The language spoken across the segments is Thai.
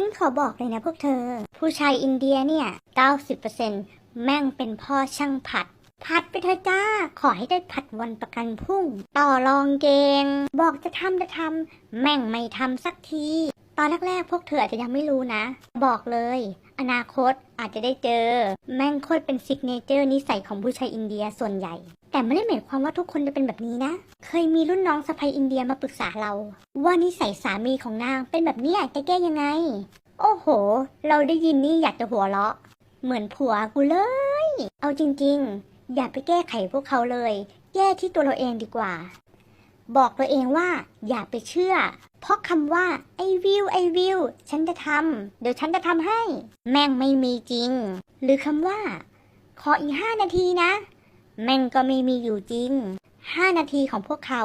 ฉันขอบอกเลยนะพวกเธอ ผู้ชายอินเดียเนี่ย 90%แม่งเป็นพ่อช่างผัด ผัดไปเถอะจ้า ขอให้ได้ผัดวันประกันพรุ่ง ต่อรองเกง บอกจะทำจะทำแม่งไม่ทำสักที ตอนแรกๆพวกเธออาจจะยังไม่รู้นะ บอกเลย อนาคตอาจจะได้เจอ แม่งโคตรเป็นซิกเนเจอร์นิสัยของผู้ชายอินเดียส่วนใหญ่ แต่ไม่ได้หมายความว่าทุกคนจะเป็นแบบนี้นะ เคยมีรุ่นน้องสะใภ้อินเดียมาปรึกษาเรา ว่านิสัยสามีของนางเป็นแบบนี้จะแก้ยังไง โอ้โห เราได้ยินนี่อยากจะหัวเราะ เหมือนผัวกูเลย เอาจริงๆ อย่าไปแก้ไขพวกเขาเลย แก้ที่ตัวเราเองดีกว่า บอกตัวเองว่า อย่าไปเชื่อ เพราะคำว่าไอวิวไอวิวฉันจะทำเดี๋ยวฉันจะทำให้ แม่งไม่มีจริง หรือคำว่า ขออีกห้านาทีนะ แม่งก็ไม่มีอยู่จริงห้านาทีของพวกเขา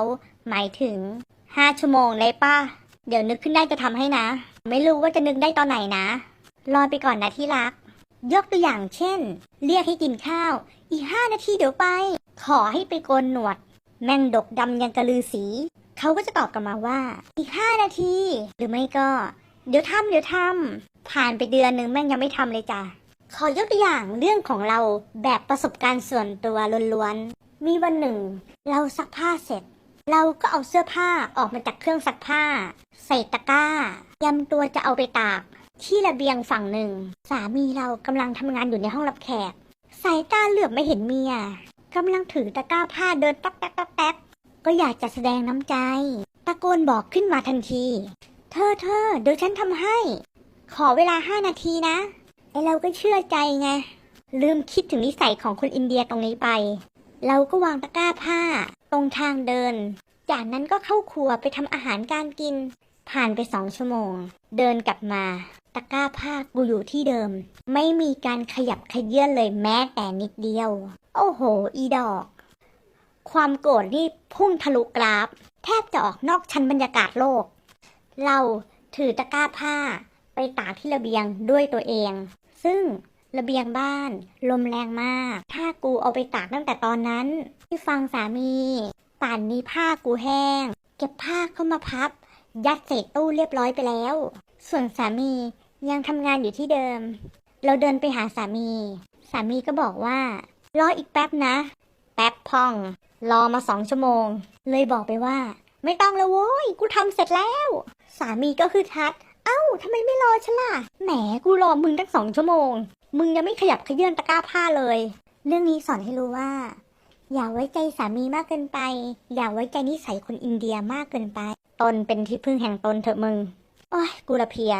หมายถึงห้าชั่วโมงเลยป่ะเดี๋ยวนึกขึ้นได้จะทำให้นะ ไม่รู้ว่าจะนึกได้ตอนไหนนะ รอไปก่อนนะที่รัก ยกตัวอย่างเช่น เรียกให้กินข้าว อีกห้านาทีเดี๋ยวไป ขอให้ไปโกนหนวด แม่งดกดำยังกระลือสี เขาก็จะตอบกลับมาว่า อีกห้านาที หรือไม่ก็ เดี๋ยวทำเดี๋ยวทำผ่านไปเดือนหนึ่งแม่งยังไม่ทำเลยจ้ะ ขอยกตัวอย่างเรื่องของเราแบบประสบการณ์ส่วนตัวล้วนๆ มีวันหนึ่ง เราซักผ้าเสร็จ เราก็เอาเสื้อผ้าออกมาจากเครื่องซักผ้า ใส่ตะกร้ายำตัวจะเอาไปตาก ที่ระเบียงฝั่งหนึ่ง สามีเรากำลังทำงานอยู่ในห้องรับแขก สายตาเหลือบไม่เห็นเมียกำลังถือตะกร้าผ้าเดินต๊อกแต๊กต๊อกแตกก็อยากจะแสดงน้ำใจ ตะโกนบอกขึ้นมาทันที เธอเธอเดี๋ยวฉันทำให้ ขอเวลาห้านาทีนะ ไอเราก็เชื่อใจไง ลืมคิดถึงนิสัยของคนอินเดียตรงนี้ไป เราก็วางตะกร้าผ้า ตรงทางเดิน จากนั้นก็เข้าครัวไปทำอาหารการกิน ผ่านไปสองชั่วโมง เดินกลับมา ตะกร้าผ้ากูอยู่ที่เดิม ไม่มีการขยับขยื่นเลยแม้แต่นิดเดียว โอ้โห อีดอก ความโกรธนี่พุ่งทะลุกราฟ แทบจะออกนอกชั้นบรรยากาศโลก เราถือตะกร้าผ้า ไปตากที่ระเบียงด้วยตัวเอง ซึ่งระเบียงบ้าน ลมแรงมาก ถ้ากูเอาไปตากตั้งแต่ตอนนั้น ที่ฟังสามีป่านนี้ผ้ากูแห้ง เก็บผ้าเข้ามาพับ ยัดใส่ตู้เรียบร้อยไปแล้ว ส่วนสามียังทำงานอยู่ที่เดิม เราเดินไปหาสามี สามีก็บอกว่า รออีกแป๊บนะ แป๊บพอง รอมาสองชั่วโมง เลยบอกไปว่า ไม่ต้องแล้วโว้ย กูทำเสร็จแล้ว สามีก็คือทัด ทำไมไม่รอฉันล่ะ แหม กูรอมึงตั้งสองชั่วโมง มึงยังไม่ขยับขยื่นตะกร้าผ้าเลย เรื่องนี้สอนให้รู้ว่า อย่าไว้ใจสามีมากเกินไป อย่าไว้ใจนิสัยคนอินเดียมากเกินไป ตนเป็นที่พึ่งแห่งตนเถอะมึง โอ้ยกูละเพีย